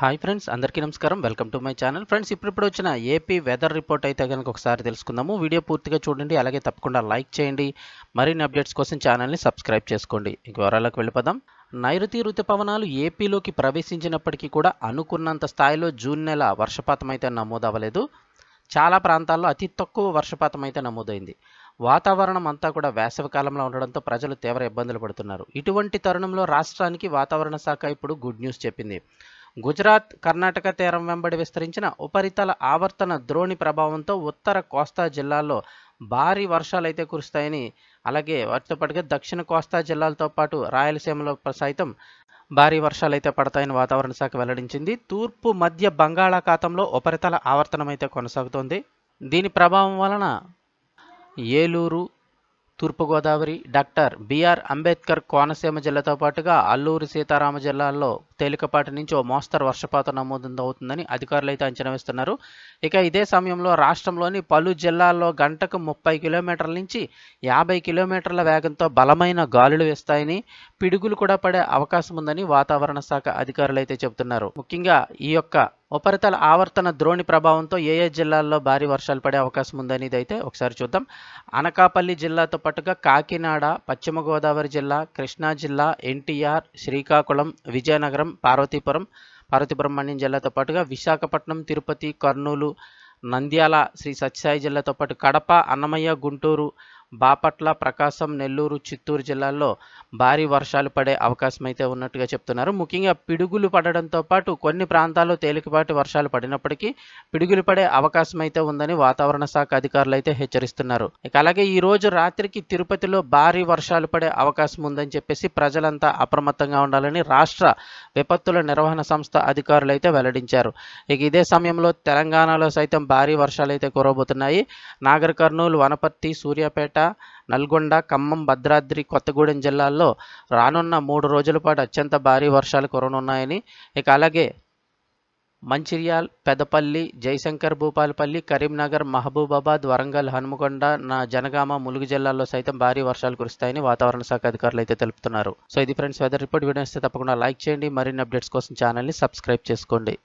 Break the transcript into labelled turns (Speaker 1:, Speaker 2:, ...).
Speaker 1: Hi friends అందరికీ నమస్కారం. Welcome to my channel. Friends ఇప్పుడిప్పుడు వచ్చిన ఏపీ వెదర్ రిపోర్ట్ అయితే కనుక ఒకసారి తెలుసుకుందాము. వీడియో పూర్తిగా చూడండి అలాగే తప్పకుండా లైక్ చేయండి. మరిన్ని అప్డేట్స్ కోసం ఛానల్ని సబ్స్క్రైబ్ చేసుకోండి. ఇంక వివరాలకు వెళ్ళిపోదాం. నైరుతి రుతుపవనాలు ఏపీలోకి ప్రవేశించినప్పటికీ కూడా అనుకున్నంత స్థాయిలో జూన్ నెల వర్షపాతం అయితే నమోదవ్వలేదు. చాలా ప్రాంతాల్లో అతి తక్కువ వర్షపాతం అయితే నమోదైంది. వాతావరణం అంతా కూడా వేసవి కాలంలో ఉండడంతో ప్రజలు తీవ్ర ఇబ్బందులు పడుతున్నారు. ఇటువంటి తరుణంలో రాష్ట్రానికి వాతావరణ శాఖ ఇప్పుడు గుడ్ న్యూస్ చెప్పింది. గుజరాత్ కర్ణాటక తీరం వెంబడి విస్తరించిన ఉపరితల ఆవర్తన ద్రోణి ప్రభావంతో ఉత్తర కోస్తా జిల్లాల్లో భారీ వర్షాలు అయితే కురుస్తాయని అలాగే వాటితో పాటుగా దక్షిణ కోస్తా జిల్లాలతో పాటు రాయలసీమలో సైతం భారీ వర్షాలు అయితే పడతాయని వాతావరణ శాఖ వెల్లడించింది. తూర్పు మధ్య బంగాళాఖాతంలో ఉపరితల ఆవర్తనం అయితే కొనసాగుతోంది. దీని ప్రభావం వలన Eluru Turpu Godavari doctor B R Ambedkar Konaseema జిల్లాతో పాటుగా అల్లూరు సీతారామ జిల్లాల్లో తేలికపాటి నుంచి ఓ మోస్తరు వర్షపాతం నమోదు అవుతుందని అధికారులు అయితే అంచనా వేస్తున్నారు. ఇక ఇదే సమయంలో రాష్ట్రంలోని పలు జిల్లాల్లో గంటకు ముప్పై కిలోమీటర్ల నుంచి యాభై కిలోమీటర్ల వేగంతో బలమైన గాలులు వేస్తాయని పిడుగులు కూడా పడే అవకాశం ఉందని వాతావరణ శాఖ అధికారులు అయితే చెబుతున్నారు. ముఖ్యంగా ఈ యొక్క ఉపరితల ఆవర్తన ద్రోణి ప్రభావంతో ఏ ఏ జిల్లాల్లో భారీ వర్షాలు పడే అవకాశం ఉందని అయితే ఒకసారి చూద్దాం. అనకాపల్లి జిల్లాతో పాటుగా కాకినాడ పశ్చిమ గోదావరి జిల్లా కృష్ణా జిల్లా ఎన్టీఆర్ శ్రీకాకుళం విజయనగరం పార్వతీపురం పార్వతీపురం మండ్యం జిల్లాతో పాటుగా విశాఖపట్నం తిరుపతి కర్నూలు నంద్యాల శ్రీ సత్యసాయి జిల్లాతో పాటు కడప అన్నమయ్య గుంటూరు బాపట్ల ప్రకాశం నెల్లూరు చిత్తూరు జిల్లాల్లో భారీ వర్షాలు పడే అవకాశం అయితే ఉన్నట్టుగా చెప్తున్నారు. ముఖ్యంగా పిడుగులు పడడంతో పాటు కొన్ని ప్రాంతాల్లో తేలికపాటి వర్షాలు పడినప్పటికీ పిడుగులు పడే అవకాశం అయితే ఉందని వాతావరణ శాఖ అధికారులు అయితే హెచ్చరిస్తున్నారు. ఇక అలాగే ఈ రోజు రాత్రికి తిరుపతిలో భారీ వర్షాలు పడే అవకాశం ఉందని చెప్పేసి ప్రజలంతా అప్రమత్తంగా ఉండాలని రాష్ట్ర విపత్తుల నిర్వహణ సంస్థ అధికారులు అయితే వెల్లడించారు. ఇక ఇదే సమయంలో తెలంగాణలో సైతం భారీ వర్షాలు అయితే కురవబోతున్నాయి నాగర్ కర్నూలు వనపర్తి సూర్యాపేట నల్గొండ ఖమ్మం భద్రాద్రి కొత్తగూడెం జిల్లాల్లో రానున్న మూడు రోజుల పాటు అత్యంత భారీ వర్షాలు కురనున్నాయని. ఇక అలాగే మంచిర్యాల్ పెదపల్లి జయశంకర్ భూపాలపల్లి కరీంనగర్ మహబూబాబాద్ వరంగల్ హనుమకొండ నా జనగామ ములుగు జిల్లాల్లో సైతం భారీ వర్షాలు కురుస్తాయని వాతావరణ శాఖ అధికారులు అయితే తెలుపుతున్నారు. సో ఇది ఫ్రెండ్స్ వెదర్ రిపోర్ట్ వీడియో ఇస్తే తప్పకుండా లైక్ చేయండి. మరిన్ని అప్డేట్స్ కోసం ఛానల్ని సబ్స్క్రైబ్ చేసుకోండి.